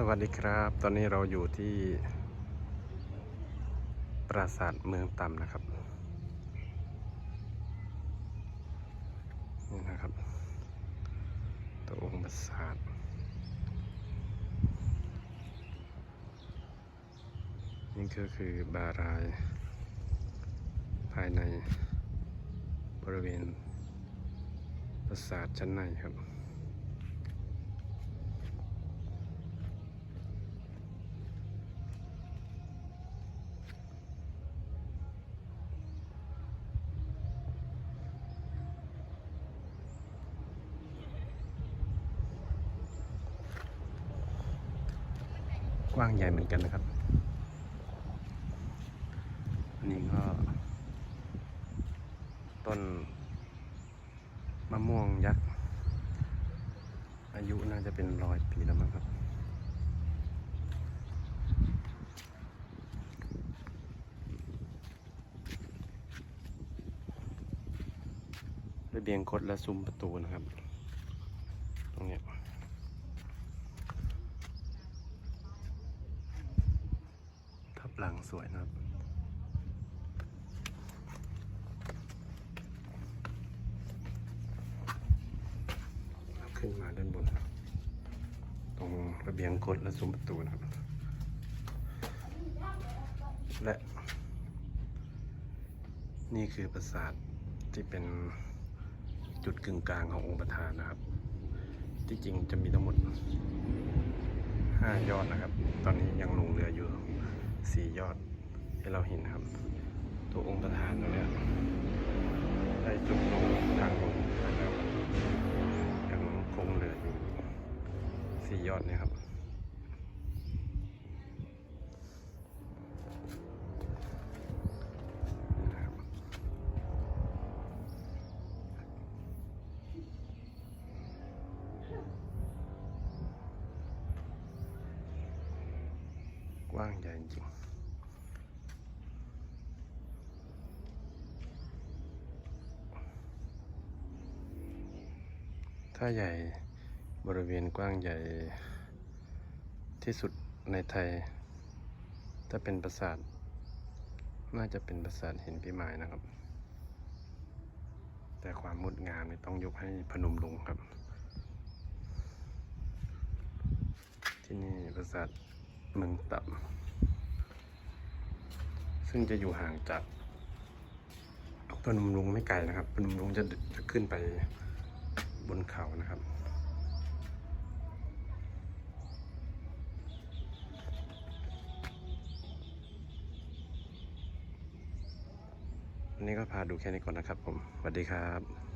สวัสดีครับ ตอนนี้เราอยู่ที่ ปราสาทเมืองต่ำนะครับ นี่นะครับ ตัวองค์ปราสาทนี่ก็คือบาราย ภายในบริเวณปราสาทชั้นในครับ กว้างใหญ่เหมือนกันนะครับ อันนี้ก็ ต้นมะม่วงยักษ์ อายุน่าจะเป็นร้อยปีแล้วมั้งครับ ระเบียงคดและซุ้มประตูนะครับ ตรงเนี้ย ทับ หลังสวยนะครับ ขึ้นมาด้านบน ตรงระเบียงกดและซุ้มประตูนะครับ และ นี่คือปราสาทที่เป็นจุดกึ่งกลางขององค์ประธานนะครับ ที่จริงจะมีทั้งหมดห้ายอดนะครับ ตอนนี้ยังลงเรืออยู่ สี่ยอดให้เราเห็นครับ ตัวองค์ประธานตรงนี้ได้จุดลงทางลงไปแล้วยังคงเหลืออยู่สี่ยอดเนี่ยครับ ว้างใหญ่จริงถ้าใหญ่บริเวณกว้างใหญ่ที่สุดในไทย ถ้าเป็นปราสาท น่าจะเป็นปราสาทหินพิมายนะครับ แต่ความงดงามนี่ต้องยกให้พนมรุ้งครับ ที่นี่ปราสาท เมืองต่ำซึ่งจะอยู่ห่างจากพนมรุงไม่ไกลนะครับพนมรุงจะจะขึ้นไปบนเขานะครับ วันนี้ก็พาดูแค่นี้ก่อนนะครับผม สวัสดีครับ